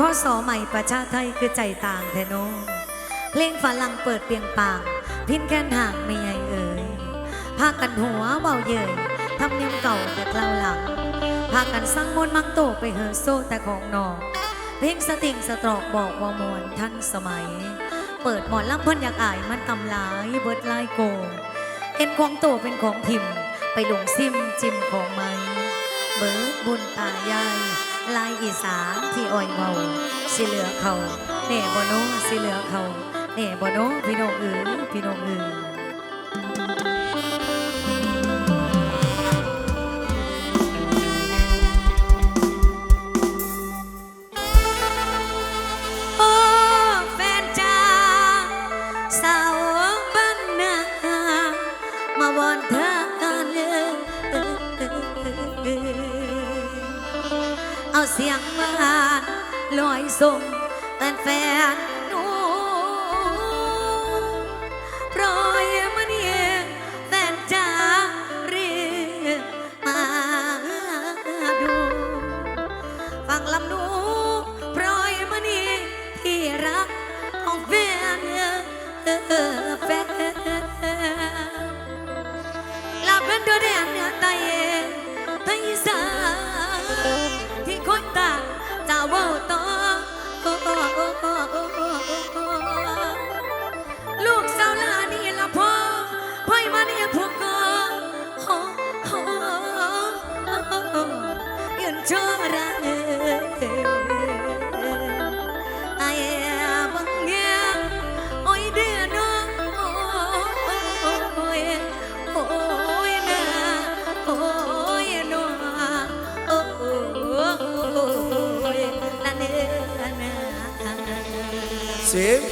พ่อสอใหม่ประชาไทยคือใจต่างแทโนเลี้ยงฝรั่งเปิดเปียงปางพินแค้นห่างไม่ใหญ่เอ่ยพากันหัวเบาเยยทำเนียมเก่าแต่กล่าวหลังพากันสร้างมนมักโตไปเฮอโซแต่ของนองเพลงสติงสตรอกบอกว่ามวลท่านสมัย เปิดหมอนล่ำพ่นอยากอายมันกำลายเบิดลายโกงเอ็นของโตเป็นของถิม ไปหลงซิมจิมของไม้เบิดบุญตายาย ลายอีสานที่อ่อยเมาสิเหลือเขาเน่บโนสิเหลือเขาเน่บโนพี่น้องเอ๋ยพี่น้องเอ๋ย เสียงหวานลอยส่งแฟน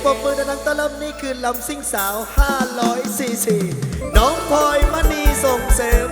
ปรบมือดังตะลำนี่คือลำสิงสาว 544 น้องพลอยมณีส่งเสริม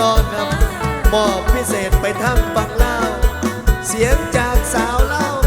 ต้อนรับมอบพิเศษไปทั้งฝั่งเล่า เสียงจากสาวเล่า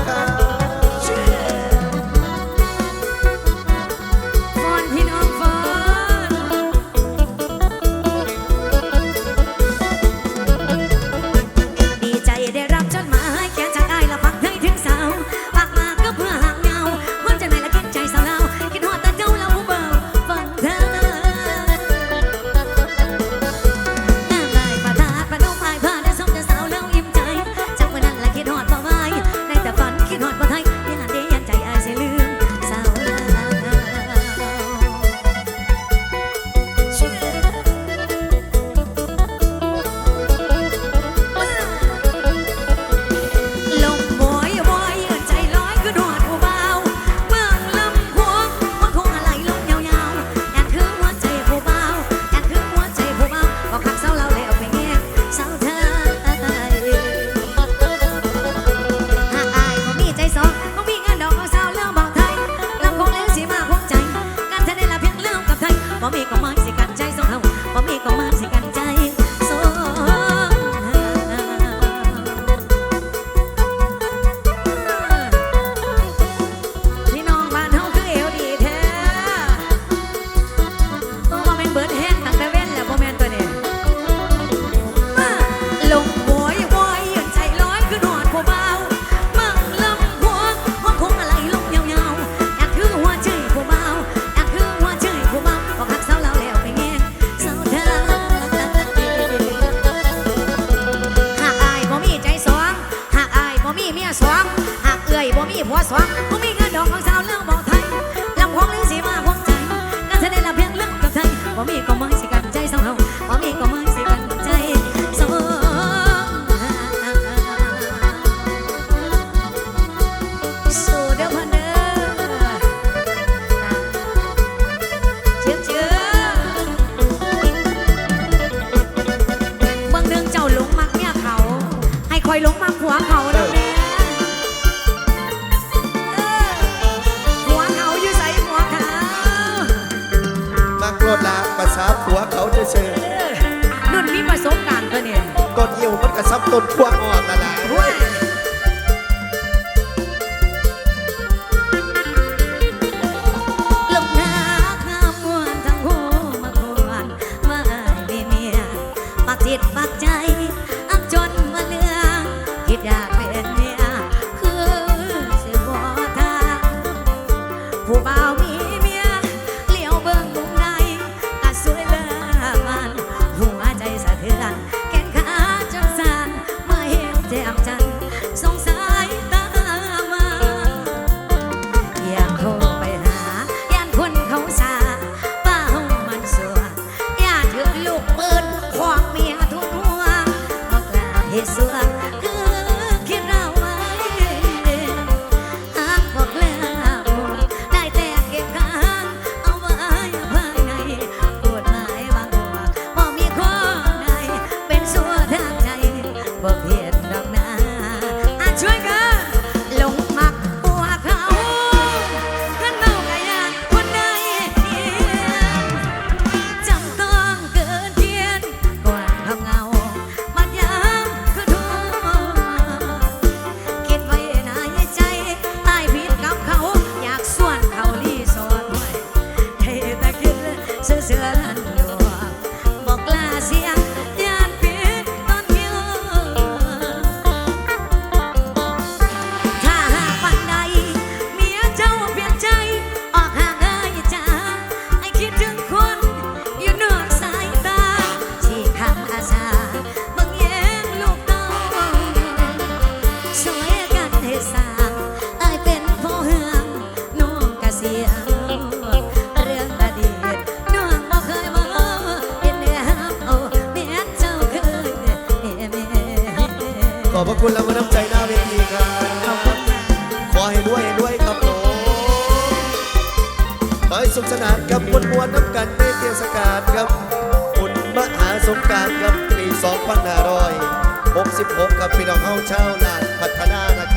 都穿了。 มาน้ำใจหน้าเวทีครับขอให้ด้วยด้วยครับผมขอให้สุขสนานกับมวลมวลน้ำกันในเทศกาลครับอุ่นมหาสงการครับปี 2566 ครับพี่น้องเฮาชาวลานพัฒนานะครับ